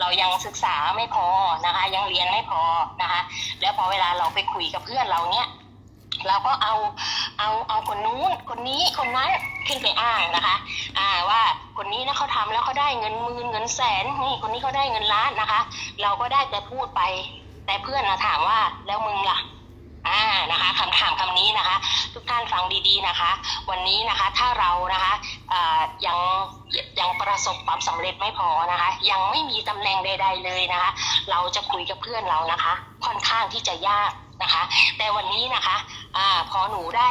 เรายังศึกษาไม่พอนะคะ ยังเรียนไม่พอนะคะ แล้วพอเวลาเราไปคุยกับเพื่อนเราเนี่ยเราก็เอาเอาเอาคนนู้นคนนี้คนนั้นขึ้นไปอ้างนะคะ อ่าว่าคนนี้นะเขาทำแล้วเขาได้เงินหมื่นเงินแสนนี่คนนี้เขาได้เงินล้านนะคะ เราก็ได้แต่พูดไป แต่เพื่อนนะถามว่าแล้วมึงล่ะ อ่านะคะคำถามคำนี้นะคะ ทุกท่านฟังดีๆนะคะ วันนี้นะคะถ้าเรานะคะยังยังประสบความสำเร็จไม่พอนะคะ ยังไม่มีตำแหน่งใด ๆเลยนะคะ เราจะคุยกับเพื่อนเรานะคะ ค่อนข้างที่จะยากนะคะ แต่วันนี้นะคะอพอหนูได้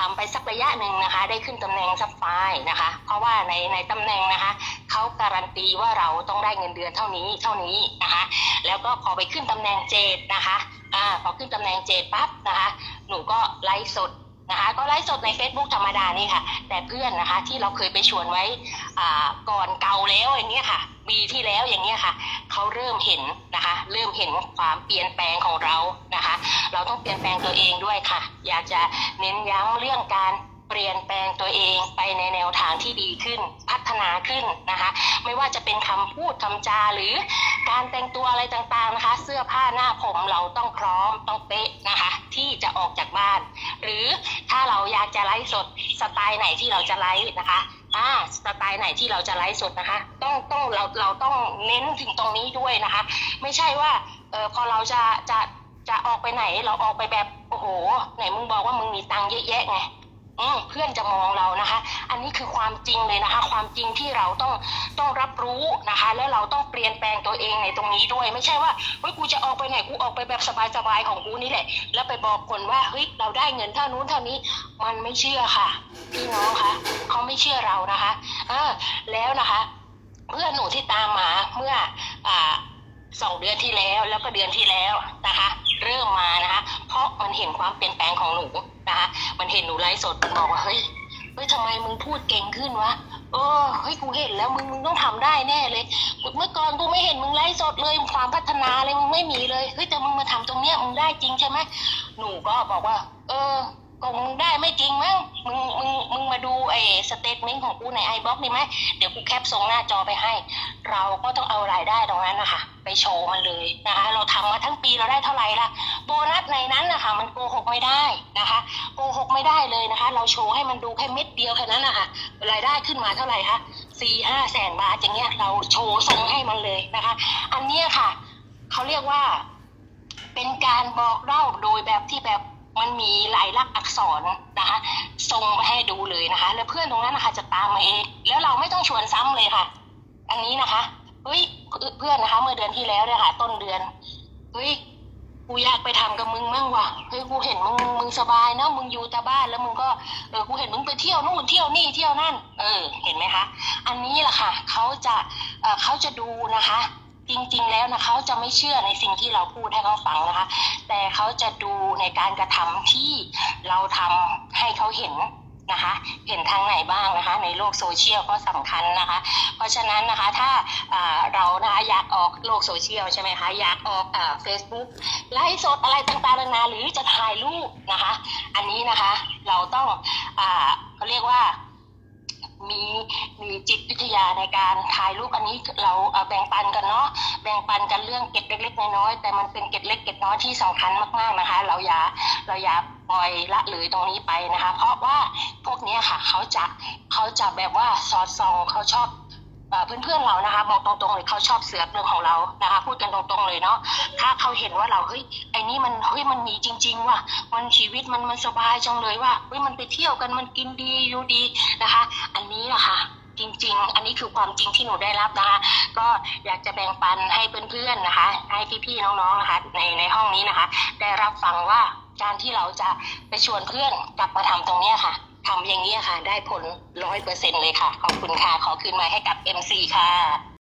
อ่าทำไปสักระยะหนึ่งนะคะ ได้ขึ้นตำแหน่งซับไฟนะคะ เพราะว่าในในตำแหน่งนะคะเขาการันตีว่าเราต้องได้เงินเดือนเท่านี้เท่านี้นะคะ แล้วก็พอไปขึ้นตำแหน่งเจดนะคะอ่าพอขึ้นตำแหน่งเจดปั๊บนะคะ หนูก็ไลฟ์สดนะคะก็ไลฟ์สดใน Facebook ธรรมดานี่ค่ะ แต่เพื่อนนะคะที่เราเคยไปชวนไว้อ่าก่อนเก่า ปีที่แล้วอย่างเงี้ยค่ะเขาเริ่มเห็นนะคะ เริ่มเห็นความเปลี่ยนแปลงของเรานะคะ เราต้องเปลี่ยนแปลงตัวเองด้วยค่ะ อยากจะเน้นย้ำเรื่องการเปลี่ยนแปลงตัวเองไปในแนวทางที่ดีขึ้น พัฒนาขึ้นนะคะ ไม่ว่าจะเป็นคำพูดคำจาหรือการแต่งตัวอะไรต่างๆนะคะ เสื้อผ้าหน้าผมเราต้องพร้อมต้องเป๊ะนะคะ ที่จะออกจากบ้าน หรือถ้าเราอยากจะไลฟ์สดสไตล์ไหนที่เราจะไลฟ์นะคะ อ่าสไตล์ไหนที่เราจะไลฟ์สดนะคะ ต้องต้องเราเราต้องเน้นถึงตรงนี้ด้วยนะคะ ไม่ใช่ว่าเออพอเราจะจะจะออกไปไหนเราออกไปแบบโอ้โห ไหนมึงบอกว่ามึงมีตังค์เยอะแยะไง อืมเพื่อนจะมองเรานะคะ อันนี้คือความจริงเลยนะคะ ความจริงที่เราต้องต้องรับรู้นะคะ แล้วเราต้องเปลี่ยนแปลงตัวเองในตรงนี้ด้วย ไม่ใช่ว่าเฮ้ยกูจะออกไปไหนกูออกไปแบบสบายๆของกูนี่แหละ แล้วไปบอกคนว่าเฮ้ยเราได้เงินเท่านู้นเท่านี้ มันไม่เชื่อค่ะพี่น้องคะเขาไม่เชื่อเรานะคะเออแล้วนะคะเพื่อนหนูที่ตามมาเมื่ออ่าสองเดือนที่แล้วแล้วก็เดือนที่แล้วนะคะ เริ่มมานะคะ เพราะมันเห็นความเปลี่ยนแปลงของหนู นะคะมันเห็นหนูไลฟ์สดมันบอกว่าเฮ้ยเฮ้ยทำไมมึงพูดเก่งขึ้นวะเออเฮ้ยกูเห็นแล้วมึงมึงต้องทำได้แน่เลยเมื่อก่อนกูไม่เห็นมึงไลฟ์สดเลยความพัฒนาเลยมึงไม่มีเลยเฮ้ยแต่มึงมาทำตรงเนี้ยมึงได้จริงใช่ไหมหนูก็บอกว่า เออก็มึงได้ไม่จริงมั้งมึงมึงมึงมาดูไอ้สเตทเมนต์ของกูในไอบ็อกนี่ไหมเดี๋ยวกูแคปส่งหน้าจอไปให้ เราก็ต้องเอารายได้ตรงนั้นนะคะไปโชว์มันเลยนะคะ ปีเราได้เท่าไหร่ละโบนัสในนั้นนะคะมันโกหกไม่ได้นะคะโกหกไม่ได้เลยนะคะ เราโชว์ให้มันดูแค่เม็ดเดียวแค่นั้นนะคะรายได้ขึ้นมาเท่าไหร่คะสี่ห้าแสนบาทอย่างเงี้ยเราโชว์ส่งให้มันเลยนะคะ อันเนี้ยค่ะเขาเรียกว่า เป็นการบอกเล่าโดยแบบที่แบบมันมีลายลักษณ์อักษรนะคะส่งไปให้ดูเลยนะคะ แล้วเพื่อนตรงนั้นนะคะจะตามมาเอง แล้วเราไม่ต้องชวนซ้ำเลยค่ะ อันนี้นะคะเฮ้ยเพื่อนนะคะ เมื่อเดือนที่แล้วเนี่ยค่ะ ต้นเดือน เฮ้ยกูอยากไปทำกับมึงมั่งว่ะเฮ้ยกูเห็นมึงมึงสบายเนอะมึงอยู่แต่บ้านแล้วมึงก็เออกูเห็นมึงไปเที่ยวนู่นเที่ยวนี่เที่ยวนั่น เออ เห็นไหมคะ อันนี้แหละค่ะเขาจะเออเขาจะดูนะคะ จริงๆแล้วนะเขาจะไม่เชื่อในสิ่งที่เราพูดให้เขาฟังนะคะ แต่เขาจะดูในการกระทำที่เราทำให้เขาเห็น นะคะ เห็นทางไหนบ้างนะคะ ในโลกโซเชียลก็สำคัญนะคะ เพราะฉะนั้นนะคะถ้าเรานะคะอยากออกโลกโซเชียลใช่ไหมคะอยากออกเฟซบุ๊กไลฟ์สดอะไรต่างๆนานาหรือจะถ่ายรูปนะคะ อันนี้นะคะเราต้องเขาเรียกว่า มีมีจิตวิทยาในการถ่ายรูปอันนี้เราแบ่งปันกันเนาะแบ่งปันกันเรื่องเก็ดเล็กๆน้อยๆแต่มันเป็นเก็ดเล็กเก็ดน้อยที่สำคัญมากๆนะคะ เราอย่าเราอย่าปล่อยละเลยตรงนี้ไปนะคะ เพราะว่าพวกนี้ค่ะเขาจะเขาจะแบบว่าสอดส่องเขาชอบ เพื่อนๆเรานะคะบอกตรงๆเลยเขาชอบเสือกเรื่องของเรานะคะ พูดกันตรงๆเลยเนาะถ้าเขาเห็นว่าเราเฮ้ยไอ้นี่มันเฮ้ยมันมีจริง ๆ ว่ะมันชีวิตมันมันสบายจังเลยว่าเฮ้ยมันไปเที่ยวกันมันกินดีอยู่ดีนะคะ อันนี้แหละค่ะจริง ๆ อันนี้คือความจริงที่หนูได้รับนะคะ ก็อยากจะแบ่งปันให้เพื่อนๆนะคะ ให้พี่ๆน้องๆนะคะ ในในห้องนี้นะคะ ได้รับฟังว่าการที่เราจะไปชวนเพื่อนกลับมาทำตรงเนี้ยค่ะ ทำอย่างนี้ยค่ะ ได้ผลร้อยเปอร์เซ็นเลยค่ะ ขอบคุณค่ะ ขอคืนมาให้กับ MC ค่ะ